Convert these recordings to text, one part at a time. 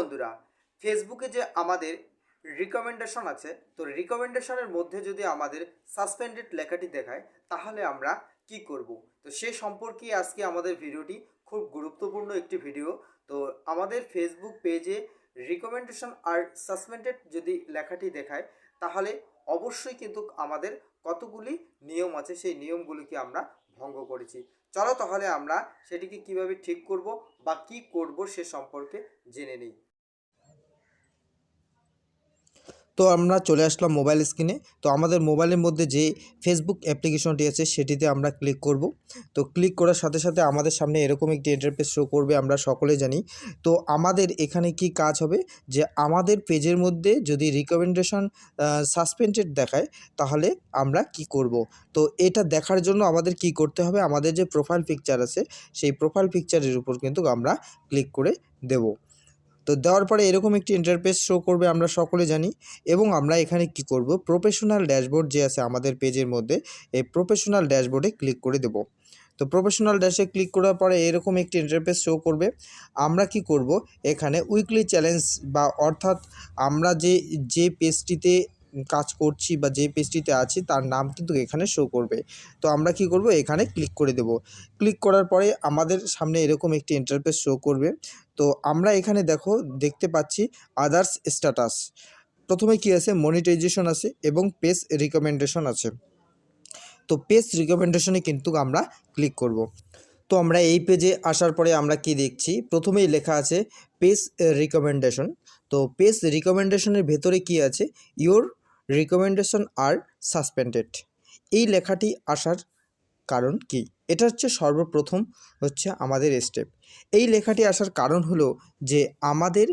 বন্ধুরা ফেসবুকে যে আমাদের রিকমেন্ডেশন আছে, তো রিকমেন্ডেশনের মধ্যে যদি আমাদের সাসপেন্ডেড লেখাটি দেখায়, তাহলে আমরা কি করব? তো সে সম্পর্কে আজকে আমাদের ভিডিওটি, খুব গুরুত্বপূর্ণ একটি ভিডিও। তো আমাদের ফেসবুক পেজে রিকমেন্ডেশন আর সাসপেন্ডেড যদি লেখাটি দেখায়, তাহলে অবশ্যই কিন্তু আমাদের কতগুলি নিয়ম আছে, সেই নিয়মগুলিকে আমরা ভঙ্গ করেছি। চলো তাহলে আমরা সেটিকে কীভাবে ঠিক করব বা কি করব সে সম্পর্কে জেনে নিই। তো আমরা চলে আসলাম মোবাইল স্ক্রিনে তো আমাদের মোবাইলের মধ্যে যে ফেসবুক অ্যাপ্লিকেশনটি আছে, সেটিতে আমরা ক্লিক করব। তো ক্লিক করার সাথে সাথে আমাদের সামনে এরকম একটি ইন্টারফেস শো করবে, আমরা সকলে জানি। তো আমাদের এখানে কি কাজ হবে? যে আমাদের পেজের মধ্যে যদি রিকমেন্ডেশন সাসপেন্ডেড দেখায়, তাহলে আমরা কি করব? তো এটা দেখার জন্য আমাদের কি করতে হবে? আমাদের যে প্রোফাইল পিকচার আছে, সেই প্রোফাইল পিকচারের উপর কিন্তু আমরা ক্লিক করে দেব। তো দেওয়ার পরে এরকম একটি ইন্টারপেস শো করবে আমরা সকলে জানি এবং আমরা এখানে কি করব? প্রফেশনাল ড্যাশবোর্ড যে আছে আমাদের পেজের মধ্যে, এই প্রফেশনাল ড্যাশবোর্ডে ক্লিক করে দেব। তো প্রফেশনাল ড্যাশে ক্লিক করার পরে এরকম একটি ইন্টারপেস শো করবে। আমরা কি করব? এখানে উইকলি চ্যালেঞ্জ বা অর্থাৎ আমরা যে যে পেজটিতে কাজ করছি বা যে পেজটিতে আছি, তার নাম কিন্তু এখানে শো করবে। তো আমরা কি করব? এখানে ক্লিক করে দেব। ক্লিক করার পরে আমাদের সামনে এরকম একটি ইন্টারফেস শো করবে। তো আমরা এখানে দেখো, দেখতে পাচ্ছি আদার্স স্ট্যাটাস প্রথমে কি আছে? মনিটাইজেশন আছে এবং পেজ রিকমেন্ডেশন আছে। তো পেজ রিকমেন্ডেশনে কিন্তু আমরা ক্লিক করব। তো আমরা এই পেজে আসার পরে আমরা কি দেখছি? প্রথমেই লেখা আছে পেজ রিকমেন্ডেশন তো পেজ রিকমেন্ডেশনের ভেতরে কি আছে? ইওর রিকমেন্ডেশন আর সাসপেন্ডেড এই লেখাটি আসার কারণ কি? এটা হচ্ছে সর্বপ্রথম হচ্ছে আমাদের স্টেপ এই লেখাটি আসার কারণ হলো যে আমাদের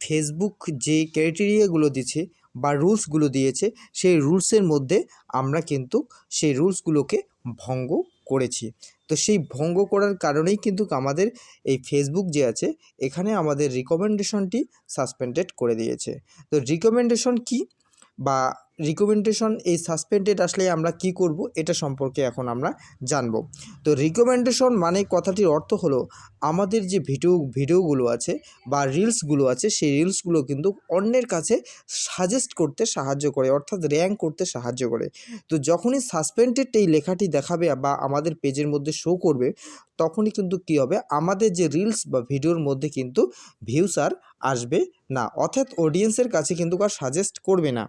ফেসবুক যে ক্রাইটেরিয়াগুলো দিচ্ছে বা রুলসগুলো দিয়েছে, সেই রুলসের মধ্যে আমরা কিন্তু সেই রুলসগুলোকে ভঙ্গ করেছি। তো সেই ভঙ্গ করার কারণেই কিন্তু আমাদের এই ফেসবুক যে আছে, এখানে আমাদের রিকমেন্ডেশনটি সাসপেন্ডেড করে দিয়েছে। তো রিকমেন্ডেশন কি? বা রিকমেন্ডেশন এই সাসপেন্ডেড আসলে আমরা কি করব, এটা সম্পর্কে এখন আমরা জানব। তো রিকমেন্ডেশন মানে কথাটির অর্থ হলো, আমাদের যে ভিডিও ভিডিওগুলো আছে বা রিলসগুলো আছে, সেই রিলসগুলো কিন্তু অন্যের কাছে সাজেস্ট করতে সাহায্য করে, অর্থাৎ র্যাঙ্ক করতে সাহায্য করে। তো যখনই সাসপেন্ডেড এই লেখাটি দেখাবে বা আমাদের পেজের মধ্যে শো করবে, তখনই কিন্তু কী হবে, আমাদের যে রিলস বা ভিডিওর মধ্যে কিন্তু ভিউস আর আসবে না, অর্থাৎ অডিয়েন্সের কাছে কিন্তু আর সাজেস্ট করবে না।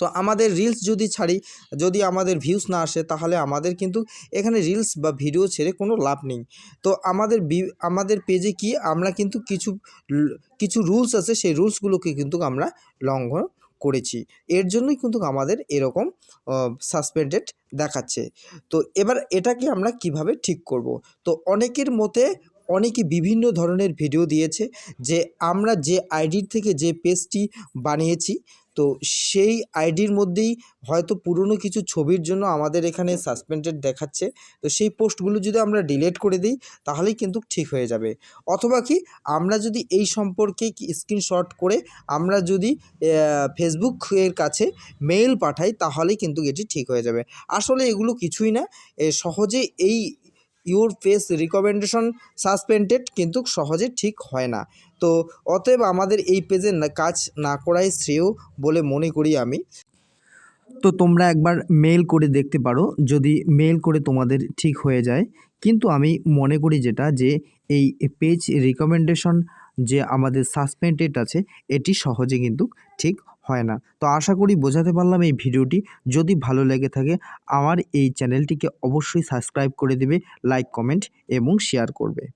তো আমাদের রিলস যদি ছাড়ি, যদি আমাদের ভিউস না আসে, তাহলে আমাদের কিন্তু এখানে রিলস বা ভিডিও ছেড়ে কোনো লাভ নেই। তো আমাদের আমাদের পেজে কি আমরা কিন্তু কিছু কিছু রুলস আছে, সেই রুলসগুলোকে কিন্তু আমরা লঙ্ঘন করেছি। এর জন্যই কিন্তু আমাদের এরকম সাসপেন্ডেড দেখাচ্ছে। তো এবার এটাকে আমরা কীভাবে ঠিক করব? তো অনেকের মতে অনেকে বিভিন্ন ধরনের ভিডিও দিয়েছে যে আমরা যে আইডির থেকে যে পেজটি বানিয়েছি তো সেই আইডির মধ্যেই হয়তো পুরনো কিছু ছবির জন্য আমাদের এখানে সাসপেন্ডেড দেখাচ্ছে। তো সেই পোস্টগুলো যদি আমরা ডিলিট করে দিই, তাহলেই কিন্তু ঠিক হয়ে যাবে। অথবা কি, আমরা যদি এই সম্পর্কে স্ক্রিনশট করে আমরা যদি ফেসবুকের কাছে মেইল পাঠাই, তাহলেই কিন্তু এটি ঠিক হয়ে যাবে। আসলে এগুলো কিছুই না সহজে এই ইউর ফেস রিকমেন্ডেশন সাসপেন্ডেড কিন্তু সহজে ঠিক হয় না। তো অতএব আমাদের এই পেজে না কাজ না করাই শ্রেয় বলে মনে করি আমি। তো তোমরা একবার মেল করে দেখতে পারো, যদি মেল করে তোমাদের ঠিক হয়ে যায়। কিন্তু আমি মনে করি যেটা যে, এই পেজ রিকমেন্ডেশন যে আমাদের সাসপেন্ডেড আছে, এটি সহজে কিন্তু ঠিক হয় না। তো আশা করি বোঝাতে পারলাম এই ভিডিওটি। যদি ভালো লেগে থাকে, আমার এই চ্যানেলটিকে অবশ্যই সাবস্ক্রাইব করে দেবে, লাইক, কমেন্ট এবং শেয়ার করবে।